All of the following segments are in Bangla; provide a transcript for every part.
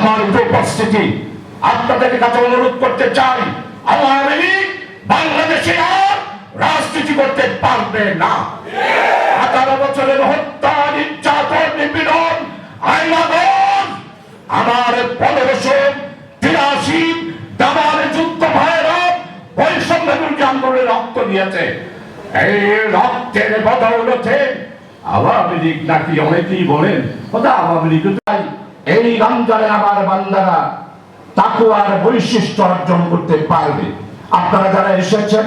সম্মানিত উপস্থিতি। আপনাদের কাছে অনুরোধ করতে চাই লীগ বাংলাদেশে আর রাজনীতি করতে পারবে না। আঠারো বছরের হত্যা, নির্যাতন, নিপীড়ন আইনাগর আমার পনেরোশো তিরাশি দাবার যুদ্ধ ভাইরা বৈষম্য বিরোধী আন্দোলনে রক্ত দিয়েছে। এই রক্তের বদৌলতে আওয়ামী লীগ নাকি অনেকেই বলেন কথা আওয়ামী লীগ এই রমজানে আমার বান্দারা তাকুয়ার বৈশিষ্ট্য অর্জন করতে পারবে। আপনারা যারা এসেছেন,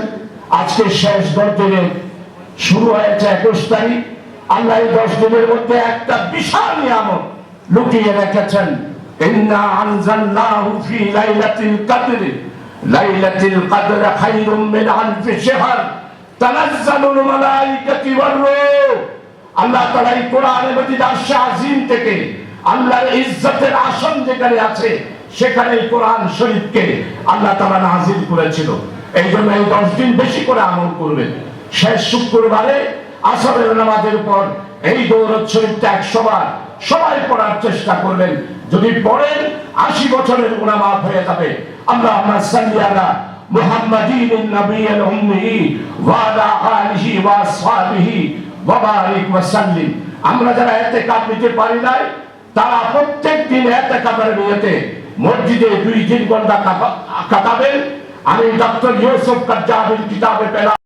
আজকে শেষ দশ দিনে শুরু হয়েছে একুশ তারিখ। আল্লাহ দশ দিনের মধ্যে একটা বিশাল নিয়ামত লুকিয়ে রেখেছেন। ইন্না আনজালনাহু ফি লাইলাতিল কদর। লাইলাতুল কদর খায়রুম মিন আলফি শাহর। তানাজ্জালুল মালাইকাতু ওয়ার রূহ। আল্লাহ তাআলা এই কোরআনে মজিদ আরশে আজিম থেকে আল্লাহর ইজ্জতের আসন যেখানে আছে সেখানে কোরআন শরীফকে আল্লাহ তাআলা নাজিল করেছিল। এই জন্য এই দশ দিন বেশি করে আমল করবেন। শেষ শুক্রবারে আসরের নামাজের পর এই দৌলত শরীফটা একশো বার সবাই পড়ার চেষ্টা করবেন। যদি পড়েন, আশি বছরের গুণা হয়ে যাবে। আমরা আমরা সাল্লিয়ালা মুহাম্মাদিন নবিয়্যিল উম্মি ওয়া আলা আলিহি ওয়া আসহাবিহি ওয়া বারিক ওয়া সাল্লিম। আমরা যারা এতে কাপ নিতে পারি নাই তারা প্রত্যেক দিন এত কাপের নিয়েতে মসজিদে দুই তিন ঘণ্টা কাটাবেন। আমি ডক্টর ইউসুফ কাজ্জাবের কিতাবে পেলাম।